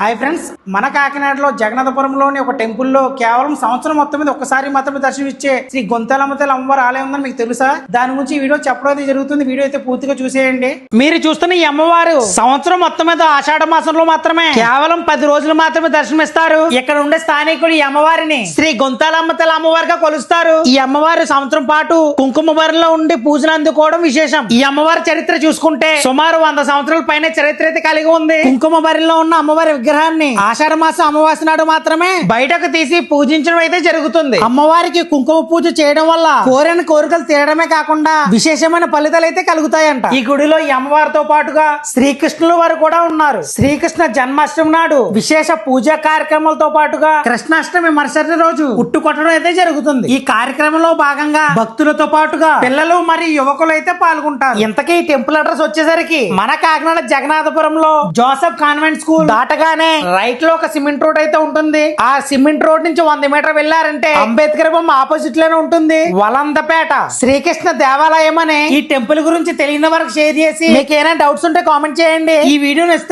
Hi friends మన కాకినాడలో జగన్నాథపురంలోని ఒక టెంపుల్లో కేవలం సంవత్సరం మొత్తం మీద ఒక్కసారి మాత్రమే దర్శనమిచ్చే శ్రీ గొంతలమ్మతల అమ్మవారు ఆలయం ఉందని మీకు తెలుసా? దాని గురించి వీడియో చెప్పడం అయితే జరుగుతుంది. వీడియో అయితే పూర్తిగా చూసేయండి. మీరు చూస్తున్న ఈ అమ్మవారు సంవత్సరం మొత్తం మీద ఆషాఢ మాసంలో మాత్రమే కేవలం పది రోజులు మాత్రమే దర్శనమిస్తారు. ఇక్కడ ఉండే స్థానికుడు ఈ అమ్మవారిని శ్రీ గొంతాలమ్మతల అమ్మవారిగా కొలుస్తారు. ఈ అమ్మవారు సంవత్సరం పాటు కుంకుమ బరిలో ఉండి పూజలు అందుకోవడం విశేషం. ఈ అమ్మవారి చరిత్ర చూసుకుంటే సుమారు వంద సంవత్సరాల పైన చరిత్ర అయితే కలిగి ఉంది. కుంకుమ బరిలో ఉన్న అమ్మవారి విగ్రహాన్ని ఆషాఢ మాసం అమావాస్య నాడు మాత్రమే బయటకు తీసి పూజించడం అయితే జరుగుతుంది. అమ్మవారికి కుంకుమ పూజ చేయడం వల్ల కోరిన కోరికలు తీరడమే కాకుండా విశేషమైన ఫలితాలు అయితే కలుగుతాయంట. ఈ గుడిలో ఈ అమ్మవారితో పాటుగా శ్రీకృష్ణుల వారు కూడా ఉన్నారు. శ్రీకృష్ణ జన్మాష్టమి నాడు విశేష పూజా కార్యక్రమాలతో పాటుగా కృష్ణాష్టమి మరుసటి రోజు ఉట్టు కొట్టడం అయితే జరుగుతుంది. ఈ కార్యక్రమంలో భాగంగా భక్తులతో పాటుగా పిల్లలు మరియు యువకులు అయితే పాల్గొంటారు. ఇంతకీ టెంపుల్ అడ్రస్ వచ్చేసరికి మన కాకినాడ జగన్నాథపురంలో జోసఫ్ కాన్వెంట్ స్కూల్ దాటగానే రైట్లో ఒక సిమెంట్ రోడ్ అయితే ఉంటుంది. ఆ సిమెంట్ రోడ్ నుంచి వంద మీటర్ వెళ్ళారంటే అంబేద్కర్ బొమ్మ ఆపోజిట్లోనే ఉంటుంది. వలందపేట శ్రీకృష్ణ దేవాలయం అనే ఈ టెంపుల్ గురించి తెలియని వరకు షేర్ చేసి మీకు ఏమైనా డౌట్స్ ఉంటే కామెంట్ చేయండి. ఈ వీడియో